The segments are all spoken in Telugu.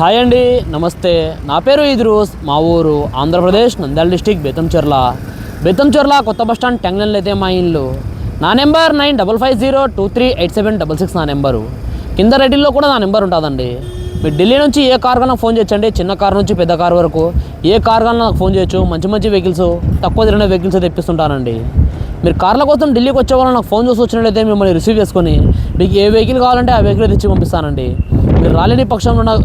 హాయ్ అండి నమస్తే. నా పేరు ఇద్రూస్ మా ఊరు ఆంధ్రప్రదేశ్ నంద్యాల డిస్టిక్ బెతంచెర్ల బెతంచెర్ల కొత్త బస్ స్టాండ్ టెంగ్లన్లో అయితే మా ఇల్లు. నా number nine double five zero two three eight seven double six నా నెంబరు. కింద రెడ్డిల్లో కూడా నా నెంబర్ ఉంటుందండి. మీరు ఢిల్లీ నుంచి ఏ కార్ కన్నా ఫోన్ చేయొచ్చండి చిన్న కార్ నుంచి పెద్ద కార్ వరకు ఏ కార్ కన్నా నాకు ఫోన్ చేయొచ్చు. మంచి మంచి వెహికల్స్ తక్కువ తిరిగిన వెహికల్స్ తెప్పిస్తుంటానండి. మీరు కార్ల కోసం ఢిల్లీకి వచ్చే వాళ్ళు నాకు ఫోన్ చేసి వచ్చినట్లయితే మిమ్మల్ని రిసీవ్ చేసుకొని మీకు ఏ వెహికల్ కావాలంటే ఆ వెహికల్ తెచ్చి పంపిస్తానండి. మీరు రాలేని పక్షంలో నాకు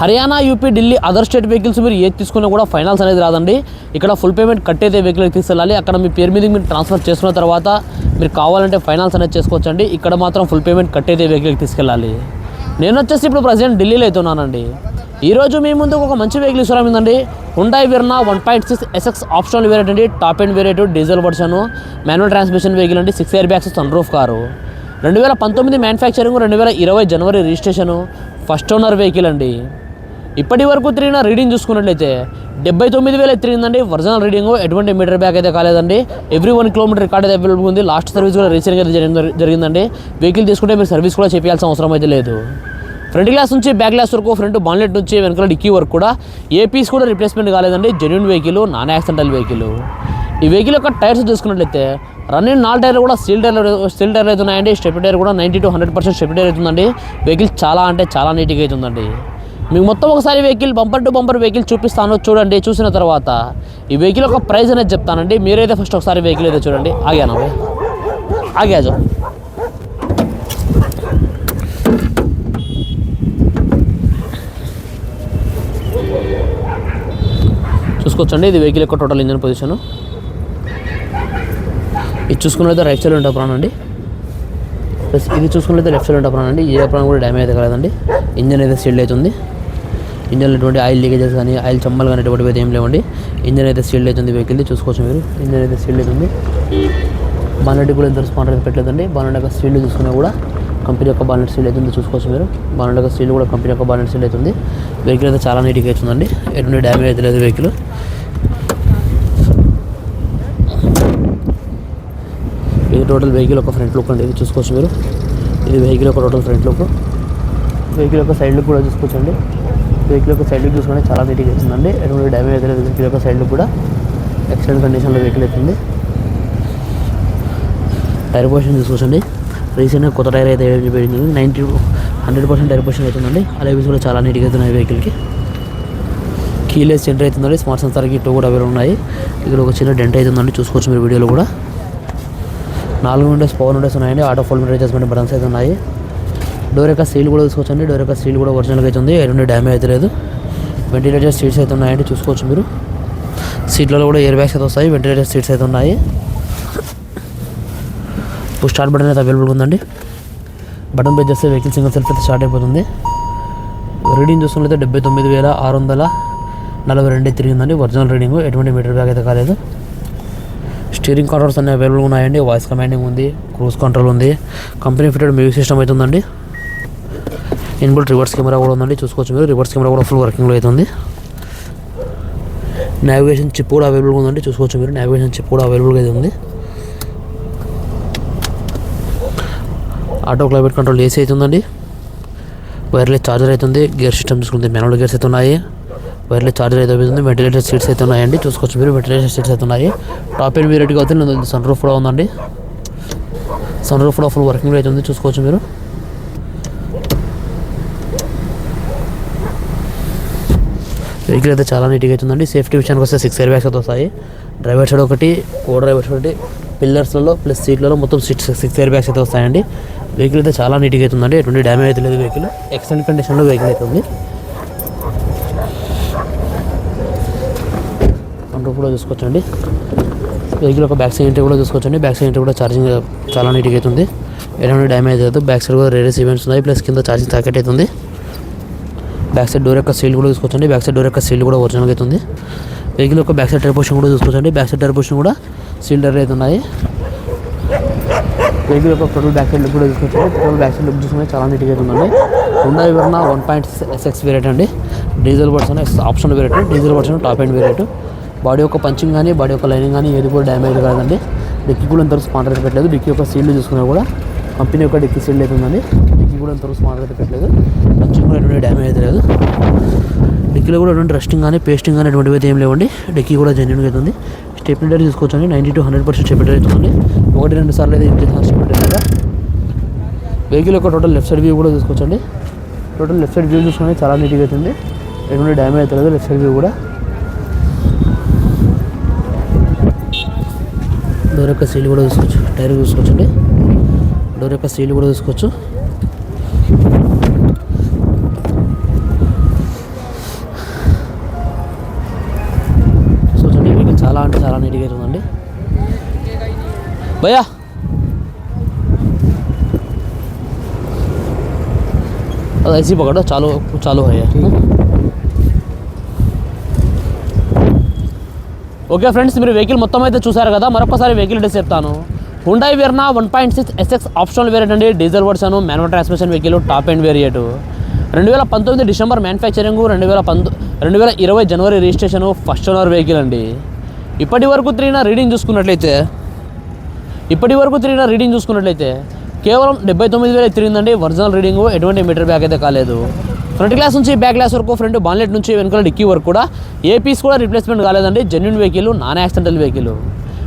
Haryana UP Delhi other state vehicles మీరు ఏది తీసుకున్నా కూడా ఫైనాన్స్ అనేది రాదండి. ఇక్కడ ఫుల్ పేమెంట్ కట్టేదే వెహికల్కి తీసుకెళ్ళాలి. అక్కడ మీ పేరు మీద మీరు ట్రాన్స్ఫర్ చేసుకున్న తర్వాత మీరు కావాలంటే ఫైనాన్స్ అనేది చేసుకోవచ్చండి. ఇక్కడ మాత్రం ఫుల్ పేమెంట్ కట్టేదే వెహికల్కి తీసుకెళ్ళాలి. నేను వచ్చేసి ఇప్పుడు ప్రజెంట్ ఢిల్లీలో అవుతున్నానండి ఈరోజు మీ ముందుకు ఒక మంచి వెహికల్ ఇస్తున్నామండి Hyundai Verna one point six SX optional variant అండి. Top end variant diesel version manual transmission vehicle అండి. Six airbags sun roof car రెండు వేల పంతొమ్మిది మ్యానుఫ్యాక్చరింగ్ రెండు వేల ఇరవై జనవరి రిజిస్ట్రేషను ఫస్ట్ ఓనర్ వెహికల్ అండి. ఇప్పటి వరకు తిరిగిన రీడింగ్ చూసుకున్నట్లయితే డెబ్బై తొమ్మిది వేలు తిరిగిందండి. ఒరిజినల్ రీడింగ్ ఎటువంటి మీటర్ బ్యాక్ అయితే కాలేదండి. ఎవ్రీ వన్ కిలోమీటర్ రికార్డ్ అయితే అవైలబుల్ ఉంది. లాస్ట్ సర్వీస్ కూడా రీసెంట్గా అయితే జరిగిందండి. వెహికల్ తీసుకుంటే మీరు సర్వీస్ కూడా చేయాల్సిన అవసరం అయితే లేదు. ఫ్రంట్ గ్లాస్ నుంచి బ్యాక్ గ్లాస్ వరకు ఫ్రంట్ బాన్లెట్ నుంచి వెనకాల డిక్కీ వరకు కూడా ఏ పీస్ కూడా రిప్లేస్మెంట్ కాలేదండి. Genuine vehicle non accidental vehicle ఈ వెహికల్ యొక్క టైర్స్ చూసుకున్నట్లయితే రన్నింగ్ నాలుగు టైర్లు కూడా స్టీల్ టైర్లు స్టీల్ టైర్లు అవుతున్నాయండి స్టెప్ టైర్ కూడా ninety to hundred percent step tyre అవుతుందండి వెహికల్ చాలా అంటే చాలా నీట్గా అవుతుందండి మీకు మొత్తం ఒకసారి vehicle bumper to bumper vehicle చూపిస్తాను చూడండి చూసిన తర్వాత. ఈ వెహికల్ ఒక ప్రైస్ అనేది చెప్తానండి. మీరైతే ఫస్ట్ ఒకసారి వెహికల్ అయితే చూడండి. ఆగానా ఆగాజు చూసుకోవచ్చండి ఇది వెహికల్ యొక్క టోటల్ ఇంజన్ పొజిషన్ ఇది చూసుకున్నట్లయితే రైట్ సైడ్ ఉంటే అప్రాన్ అండి. ప్లస్ ఇది చూసుకున్నట్లయితే లెఫ్ట్ సైడ్ ఉంటే అండి. ఏ ప్రాణం కూడా డ్యామేజ్ అయితే కాలేదండి. ఇంజన్ అయితే సీల్డ్ అవుతుంది ఇంజన్ ఎటువంటి ఆయిల్ లీకేజెస్ కానీ ఆయిల్ చమ్మలు కానీ ఎటువంటి అయితే ఏం లేవండి. ఇంజన్ అయితే సీల్డ్ అవుతుంది వెహికల్ చూసుకోవచ్చు మీరు. ఇంజన్ అయితే సీల్డ్ అవుతుంది బాలెట్ కూడా ఎంత స్పాండర్ అయితే పెట్టలేదండి. బాలెట్ యొక్క సీల్డ్ చూసుకున్నా కూడా కంపెనీ యొక్క బాలెట్ సీల్ అవుతుంది చూసుకోవచ్చు మీరు. బాలెట్ యొక్క సీల్ కూడా కంపెనీ యొక్క బాలెట్ సీల్ అవుతుంది వెహికల్ అయితే చాలా నీట్గా అవుతుందండి ఎటువంటి డ్యామేజ్ అయితే లేదు వెహికల్. ఇది టోటల్ వెహికల్ ఒక ఫ్రంట్ లుక్ అండి. ఇది చూసుకోవచ్చు మీరు. ఇది వెహికల్ ఒక టోటల్ ఫ్రంట్ లుక్. వెహికల్ యొక్క సైడ్ లుక్ కూడా చూసుకోవచ్చండి. వెహికల్ యొక్క సైడ్ చూసుకుంటే చాలా నీట్గా వచ్చిందండి ఎటువంటి డ్యామేజ్ అయితే వెహికల్ యొక్క సైడ్ కూడా ఎక్సలెంట్ కండిషన్లో వెహికల్ అవుతుంది టైర్ పొజిషన్ చూసుకోండి రీసెంట్గా కొత్త టైర్ అయితే వేయడం ninety hundred percent tyre position అవుతుందండి. అలా కూడా చాలా నీట్గా అవుతున్నాయి వెహికల్కి కీలెస్ సెంటర్ అవుతుందండి. స్మార్ట్ సెన్సార్కి టూ కూడా అవైలబుల్ ఉన్నాయి. ఇక్కడ ఒక చిన్న డెంట్ అవుతుందండి చూసుకోవచ్చు మీరు వీడియోలో కూడా. నాలుగు విండోస్ పవర్ విండోస్ ఉన్నాయండి. Auto fold meter adjustment buttons అయితే ఉన్నాయి. డోర్ యొక్క సీల్ కూడా చూసుకోవచ్చండి డోర్ యొక్క సీల్ కూడా ఒరిజినల్గా అయితే ఉంది. ఎటువంటి డ్యామేజ్ అయితే లేదు. వెంటిలేటర్ సీట్స్ అయితే ఉన్నాయండి. చూసుకోవచ్చు మీరు. సీట్లలో కూడా ఎయిర్ బ్యాగ్స్ అయితే వస్తాయి. వెంటిలేటర్ సీట్స్ అయితే ఉన్నాయి. ఇప్పుడు స్టార్ట్ బటన్ అయితే అవైలబుల్ ఉందండి. బటన్ ప్రెస్ చేస్తే వెహికల్ సింగిల్ సెల్ఫ్ అయితే స్టార్ట్ అయిపోతుంది. రీడింగ్ చూసుకున్నట్లయితే డెబ్బై తొమ్మిది వేల ఆరు వందల నలభై రెండు తిరిగిందండి. ఒరిజినల్ రీడింగ్ ఎటువంటి మీటర్ బ్యాగ్ అయితే కాలేదు. స్టీరింగ్ కంట్రోల్స్ అన్ని అవైలబుల్ ఉన్నాయండి. వాయిస్ కమాండింగ్ ఉంది. క్రూజ్ కంట్రోల్ ఉంది. కంపెనీ ఫిటెడ్ మ్యూజిక్ సిస్టమ్ అయితే ఉందండి. ఇన్బుల్ట్ రివర్స్ కెమెరా కూడా ఉందండి చూసుకోవచ్చు మీరు. రివర్స్ కెమెరా కూడా ఫుల్ వర్కింగ్లో అవుతుంది నావిగేషన్ చిప్ కూడా అవైలబుల్గా ఉందండి చూసుకోవచ్చు మీరు. నావిగేషన్ చిప్ కూడా అవైలబుల్గా అయితే ఉంది. ఆటో క్లైమేట్ కంట్రోల్ ఏసీ అవుతుందండి వైర్లెస్ చార్జర్ అవుతుంది గేర్ సిస్టమ్ చూసుకుంటే మాన్యువల్ గేర్స్ అయితే ఉన్నాయి. వైర్లెస్ చార్జర్ అయితే అవుతుంది వెంటిలేటర్ సీట్స్ అయితే ఉన్నాయండి చూసుకోవచ్చు మీరు. వెంటిలేటర్ సీట్స్ అయితే ఉన్నాయి. టాప్ అండ్ మీరు అవుతుంది సన్ రూఫ్ కూడా ఉందండి. సన్ రూఫ్ కూడా ఫుల్ వర్కింగ్ ఉంది చూసుకోవచ్చు మీరు. వెహికల్ అయితే చాలా నీట్గా అవుతుందండి. సేఫ్టీ విషయానికి వస్తే సిక్స్ ఎయిర్ బ్యాగ్స్ అయితే వస్తాయి. డ్రైవర్ సైడ్ ఒకటి కో డ్రైవర్ సైడ్ ఒకటి పిల్లర్స్లలో ప్లస్ సీట్లలో మొత్తం సిక్స్ సిక్స్ ఎయిర్ బ్యాగ్స్ అయితే వస్తాయండి. వెహికల్ అయితే చాలా నీట్గా అవుతుందండి. ఎటువంటి డ్యామేజ్ అయితే లేదు వెహికల్. ఎక్సలెంట్ కండిషన్లో వెహికల్ అయితే ఉంది. కంట్రోల్ కూడా చూసుకోవచ్చండి. వెహికల్ ఒక బ్యాక్ సైడ్ కూడా చూసుకోవచ్చండి. బ్యాక్ సైడ్ కూడా ఛార్జింగ్ చాలా నీట్గా అవుతుంది. ఎటువంటి డ్యామేజ్ అవుతుంది బ్యాక్ సైడ్ కూడా రేడియస్ ఈవెంట్స్ ఉన్నాయి. ప్లస్ కింద ఛార్జింగ్ సాకెట్ అవుతుంది బ్యాక్ సైడ్ డోర్ యొక్క సీల్ కూడా చూసుకోవచ్చండి బ్యాక్ సైడ్ డోర్ యొక్క సీల్ కూడా ఒరిజినల్గా అవుతుంది వెహికల్ యొక్క బ్యాక్ సైడ్ టైర్ పోషన్ కూడా చూసుకోవచ్చండి బ్యాక్ సైడ్ టైర్ పోషన్ కూడా సీల్ టైర్ అయితే ఉన్నాయి. వెహికల్ యొక్క టోటల్ బ్యాక్ సైడ్ లుక్ కూడా చూసుకోవచ్చు టోటల్ బ్యాక్ సైడ్ లుక్ చూసుకుంటే చాలా నీట్గా అయితే ఉందండి. హుండా వివరణ వన్ పాయింట్ ఎస్ఎక్స్ వేరియట్ అండి. Diesel version option variant. Diesel version top end variant. Body యొక్క పంచింగ్ కానీ బాడీ యొక్క లైనింగ్ కానీ ఏది కూడా డ్యామేజ్ కాదండి. డిక్కీ కూడా ఇంతవరకు స్పాండర్ పెట్టలేదు. డిక్కీ యొక్క సీల్డ్ చూసుకున్నా కూడా కంపెనీ యొక్క డిక్కీ సీల్డ్ అయితే కూడా ఇంతవరకు స్మార్ట్ అయితే పెట్టలేదు పంచింగ్ కూడా ఎటువంటి డ్యామేజ్ అయితే లేదు. డిక్కీలో కూడా ఎటువంటి రెస్టింగ్ కానీ పేస్టింగ్ కానీ ఎటువంటివి అయితే ఏం లేవండి. డిక్కీ కూడా జెన్యున్గా అవుతుంది స్టెప్ డైర్ తీసుకోవచ్చండి ninety to hundred percent step tyre అవుతుంది ఒకటి రెండు సార్లు అయితే ఇంటి చేసిన స్టెప్ వెహికల్ యొక్క టోటల్ లెఫ్ట్ సైడ్ వ్యూ కూడా చూసుకోవచ్చండి టోటల్ లెఫ్ట్ సైడ్ వ్యూ చూసుకొని చాలా నీట్గా అవుతుంది ఎటువంటి డ్యామేజ్ అవుతుంది లెఫ్ట్ సైడ్ వ్యూ కూడా. డోర్ యొక్క సీల్ కూడా చూసుకోవచ్చు. టైర్ చూసుకోవచ్చండి. డోర్ యొక్క సీల్ కూడా చూసుకోవచ్చు. ఇండికేటర్ భయ్యా! అది ఐసీ పక్కడ చాలు చాలు అయ్యా. ఓకే ఫ్రెండ్స్ మీరు వెహికల్ మొత్తం అయితే చూసారు కదా మరొకసారి వెహికల్ డేస్ చెప్తాను. Hyundai Verna one point six SX optional variant అండి diesel version manual transmission vehicle top end variant రెండు వేల పంతొమ్మిది డిసెంబర్ మ్యానుఫ్యాక్చరింగ్ రెండు వేల పంతొమ్మిది రెండు వేల ఇరవై జనవరి రిజిస్ట్రేషన్ ఫస్ట్ ఓనర్ వెహికల్ అండి. ఇప్పటి వరకు తిరిగిన రీడింగ్ చూసుకున్నట్లయితే ఇప్పటి వరకు తిరిగిన రీడింగ్ చూసుకున్నట్లయితే కేవలం డెబ్బై తొమ్మిది వేలు తిరిగిందండి ఒరిజినల్ రీడింగ్. ఎటువంటి మీటర్ బ్యాక్ అయితే కాలేదు. ఫ్రంట్ గ్లాస్ నుంచి బ్యాక్ గ్లాస్ వరకు ఫ్రంట్ బాన్లెట్ నుంచి వెనుకల డిక్కీ వరకు కూడా ఏ పీస్ కూడా రిప్లేస్మెంట్ కాలేదండి. Genuine vehicle non accidental vehicle.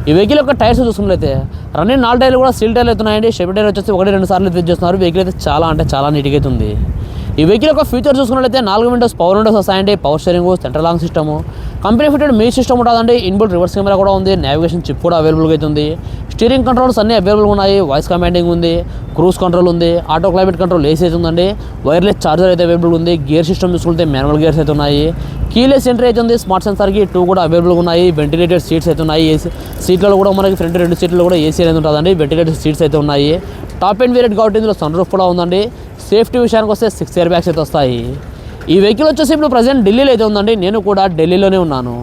ఈ వెహికల్ యొక్క టైర్స్ చూసుకున్నట్లయితే రన్నింగ్ నాలుగు టైర్లు కూడా స్టీల్ టైర్లు అవుతున్నాయండి. షెప్ టైర్ వచ్చేసి ఒకటి రెండు సార్లు ఫిట్ చేస్తున్నారు. వెహికల్ అయితే చాలా అంటే చాలా నీట్గా అయితే ఉంది. ఈ వెహికల్ యొక్క ఫీచర్ చూసుకున్నట్లయితే నాలుగు విండోస్ పవర్ విండోస్ వస్తాయండి. Power steering central locking system company fitted మీ సిస్టమ్ ఉంటుందండి. ఇన్బుల్ రివర్స్ కెమెరా కూడా ఉంది. నావిగేషన్ చిప్ కూడా అవైలబుల్గా అవుతుంది స్టీరింగ్ కంట్రోల్స్ అన్నీ అవైలబుల్గా ఉన్నాయి. వాయిస్ కమాండింగ్ ఉంది. క్రూజ్ కంట్రోల్ ఉంది. ఆటో క్లైమేట్ కంట్రోల్ ఏసీ అయితే ఉందండి. వైర్లెస్ చార్జర్ అయితే అవైలబుల్ ఉంది. గేర్ సిస్టమ్ చూసుకుంటే మాన్యువల్ గేర్స్ అయితే ఉన్నాయి. కీలెస్ ఎంట్రీ అయితే ఉంది. స్మార్ట్ సెన్సార్కి టూ కూడా అవైలబుల్గా ఉన్నాయి. వెంటిలేటెడ్ సీట్స్ అయితే ఉన్నాయి. ఏసీ సీట్లలో కూడా మనకి ఫ్రంట్ రెండు సీట్లు కూడా ఏసీ అనేది ఉంటుందండి. వెంటిలేటెడ్ సీట్స్ అయితే ఉన్నాయి. టాప్ ఎండ్ వేరియట్ కాబట్టి ఇందులో సన్ రూఫ్ కూడా ఉందండి. సేఫ్టీ విషయానికి వస్తే సిక్స్ ఇయర్ బ్యాగ్స్ అయితే వస్తాయి. ఈ వెహికల్ వచ్చేసి ఇప్పుడు ప్రజెంట్ ఢిల్లీలో అయితే ఉందండి. నేను కూడా ఢిల్లీలోనే ఉన్నాను.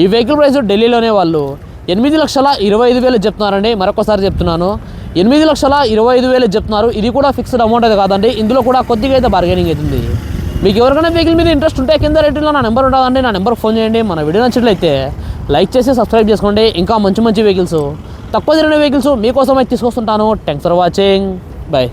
ఈ వెహికల్ ప్రైస్ ఢిల్లీలోనే వాళ్ళు ఎనిమిది లక్షల ఇరవై ఐదు వేలు చెప్తున్నారండి. మరొకసారి చెప్తున్నాను. ఎనిమిది లక్షల ఇరవై ఐదు వేలు చెప్తున్నారు. ఇది కూడా ఫిక్స్డ్ అమౌంట్ అయితే కాదండి. ఇందులో కూడా కొద్దిగా అయితే బార్గెనింగ్ అవుతుంది మీకు ఎవరికైనా వెహికల్ మీద ఇంట్రెస్ట్ ఉంటే కింద రేటింగ్లో నా నెంబర్ ఉంటుందండి నా నెంబర్ ఫోన్ చేయండి. మన వీడియో నచ్చినట్లయితే లైక్ చేసి సబ్స్క్రైబ్ చేసుకోండి. ఇంకా మంచి మంచి వెహికల్స్ తక్కువ తిరిగిన వెహికల్స్ మీకోసం అయితే తీసుకొస్తుంటాను. Thanks for watching bye